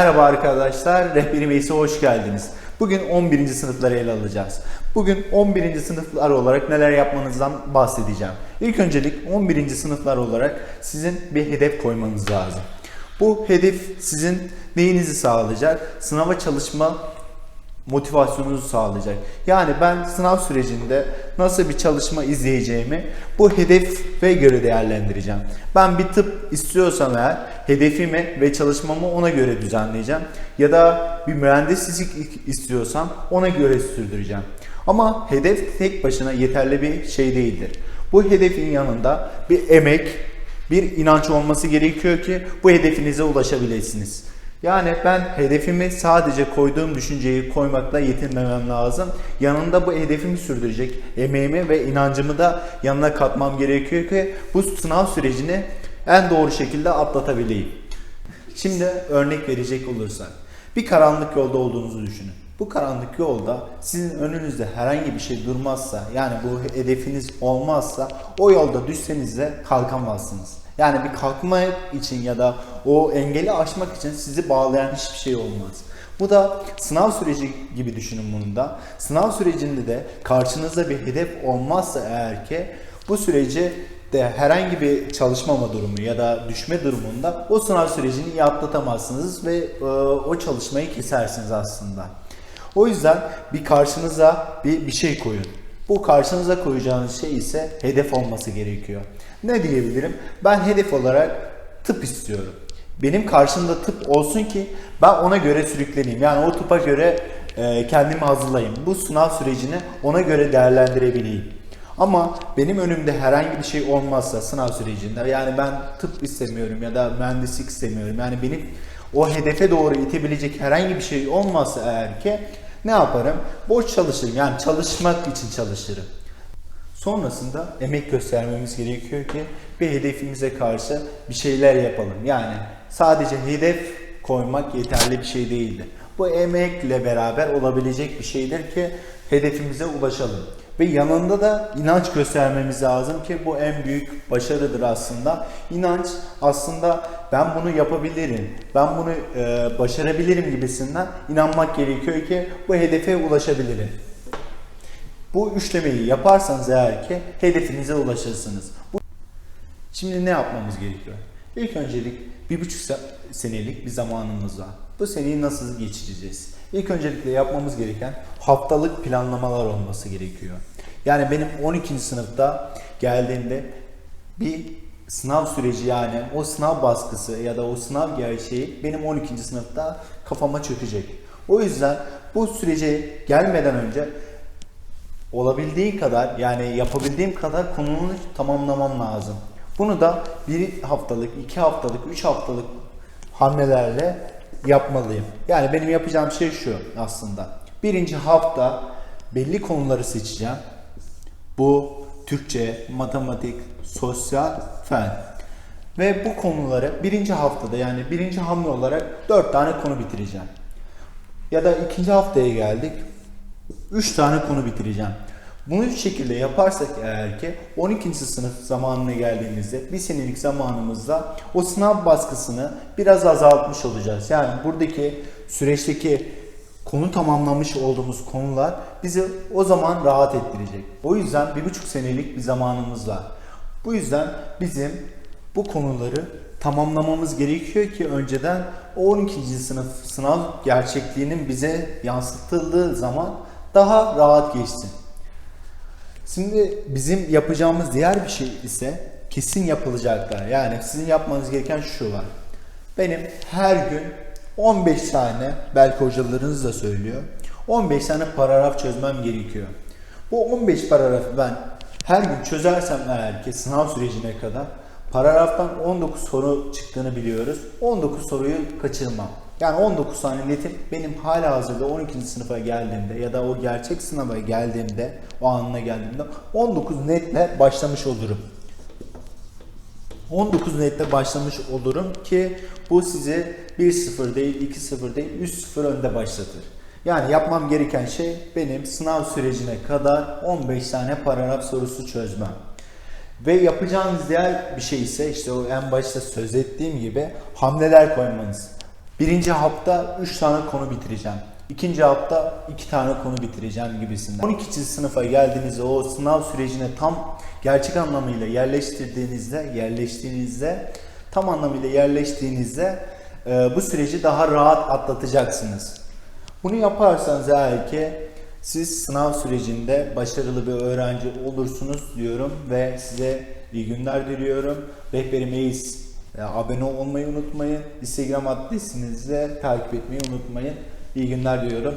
Merhaba arkadaşlar, Rehberi Meclisi'ne hoş geldiniz. Bugün 11. sınıfları ele alacağız. Bugün 11. sınıflar olarak neler yapmanızdan bahsedeceğim. İlk öncelik 11. sınıflar olarak sizin bir hedef koymanız lazım. Bu hedef sizin neyinizi sağlayacak? Sınava çalışma motivasyonunuzu sağlayacak. Yani ben sınav sürecinde nasıl bir çalışma izleyeceğimi bu hedefe göre değerlendireceğim. Ben bir tıp istiyorsam eğer hedefimi ve çalışmamı ona göre düzenleyeceğim. Ya da bir mühendislik istiyorsam ona göre sürdüreceğim. Ama hedef tek başına yeterli bir şey değildir. Bu hedefin yanında bir emek, bir inanç olması gerekiyor ki bu hedefinize ulaşabilirsiniz. Yani ben hedefimi sadece koyduğum düşünceyi koymakla yetinmemem lazım. Yanında bu hedefimi sürdürecek emeğimi ve inancımı da yanına katmam gerekiyor ki bu sınav sürecini en doğru şekilde atlatabileyim. Şimdi örnek verecek olursak bir karanlık yolda olduğunuzu düşünün. Bu karanlık yolda sizin önünüzde herhangi bir şey durmazsa yani bu hedefiniz olmazsa o yolda düşseniz de kalkamazsınız. Yani bir kalkma için ya da o engeli aşmak için sizi bağlayan hiçbir şey olmaz. Bu da sınav süreci gibi düşünün bunu da. Sınav sürecinde de karşınızda bir hedef olmazsa eğer ki bu süreci de herhangi bir çalışmama durumu ya da düşme durumunda o sınav sürecini iyi atlatamazsınız ve e, o çalışmayı kesersiniz aslında. O yüzden bir karşınıza bir, bir şey koyun. Bu karşınıza koyacağınız şey ise hedef olması gerekiyor. Ne diyebilirim? Ben hedef olarak tıp istiyorum. Benim karşımda tıp olsun ki ben ona göre sürükleneyim. Yani o tıpa göre e, kendimi hazırlayayım. Bu sınav sürecini ona göre değerlendirebileyim. Ama benim önümde herhangi bir şey olmazsa sınav sürecinde yani ben tıp istemiyorum ya da mühendislik istemiyorum. Yani benim o hedefe doğru itebilecek herhangi bir şey olmazsa eğer ki ne yaparım? Boş çalışırım. Yani çalışmak için çalışırım. Sonrasında emek göstermemiz gerekiyor ki bir hedefimize karşı bir şeyler yapalım. Yani sadece hedef koymak yeterli bir şey değildir. Bu emekle beraber olabilecek bir şeydir ki hedefimize ulaşalım. Ve yanında da inanç göstermemiz lazım ki bu en büyük başarıdır aslında. İnanç aslında ben bunu yapabilirim, ben bunu e, başarabilirim gibisinden inanmak gerekiyor ki bu hedefe ulaşabilirim. Bu üçlemeyi yaparsanız eğer ki hedefinize ulaşırsınız. Bu... Şimdi ne yapmamız gerekiyor? İlk öncelik bir buçuk senelik bir zamanımız var. Bu seneyi nasıl geçireceğiz? İlk öncelikle yapmamız gereken haftalık planlamalar olması gerekiyor. Yani benim 12. sınıfta geldiğimde bir sınav süreci yani o sınav baskısı ya da o sınav gerçeği benim 12. sınıfta kafama çökecek. O yüzden bu sürece gelmeden önce olabildiği kadar yani yapabildiğim kadar konunu tamamlamam lazım. Bunu da bir haftalık, iki haftalık, üç haftalık hamlelerle yapmalıyım. Yani benim yapacağım şey şu aslında. Birinci hafta belli konuları seçeceğim. Bu Türkçe, matematik, sosyal, fen. Ve bu konuları birinci haftada yani birinci hamle olarak dört tane konu bitireceğim. Ya da ikinci haftaya geldik. 3 tane konu bitireceğim. Bunu şu şekilde yaparsak eğer ki 12. sınıf zamanına geldiğimizde bir senelik zamanımızda o sınav baskısını biraz azaltmış olacağız. Yani buradaki süreçteki konu tamamlamış olduğumuz konular bizi o zaman rahat ettirecek. O yüzden bir buçuk senelik bir zamanımız var. Bu yüzden bizim bu konuları tamamlamamız gerekiyor ki önceden o 12. sınıf sınav gerçekliğinin bize yansıtıldığı zaman daha rahat geçsin. Şimdi bizim yapacağımız diğer bir şey ise kesin yapılacaklar. Yani sizin yapmanız gereken şu var. Benim her gün 15 tane belki hocalarınız da söylüyor. 15 tane paragraf çözmem gerekiyor. Bu 15 paragrafı ben her gün çözersem eğer ki sınav sürecine kadar paragraftan 19 soru çıktığını biliyoruz. 19 soruyu kaçırmam. Yani 19 tane netim benim hala hazırda 12. sınıfa geldiğimde ya da o gerçek sınava geldiğimde, o anına geldiğimde 19 netle başlamış olurum. 19 netle başlamış olurum ki bu sizi 1-0 değil, 2-0 değil, 3-0 önde başlatır. Yani yapmam gereken şey benim sınav sürecine kadar 15 tane paragraf sorusu çözmem. Ve yapacağınız diğer bir şey ise işte o en başta söz ettiğim gibi hamleler koymanız. Birinci hafta 3 tane konu bitireceğim. İkinci hafta 2 tane konu bitireceğim gibisinden. 12. sınıfa geldiğinizde o sınav sürecine tam gerçek anlamıyla yerleştirdiğinizde, yerleştiğinizde tam anlamıyla yerleştiğinizde e, bu süreci daha rahat atlatacaksınız. Bunu yaparsanız eğer ki siz sınav sürecinde başarılı bir öğrenci olursunuz diyorum ve size iyi günler diliyorum. Rehberim Eğiz e, abone olmayı unutmayın. Instagram adresinizde takip etmeyi unutmayın. İyi günler diyorum.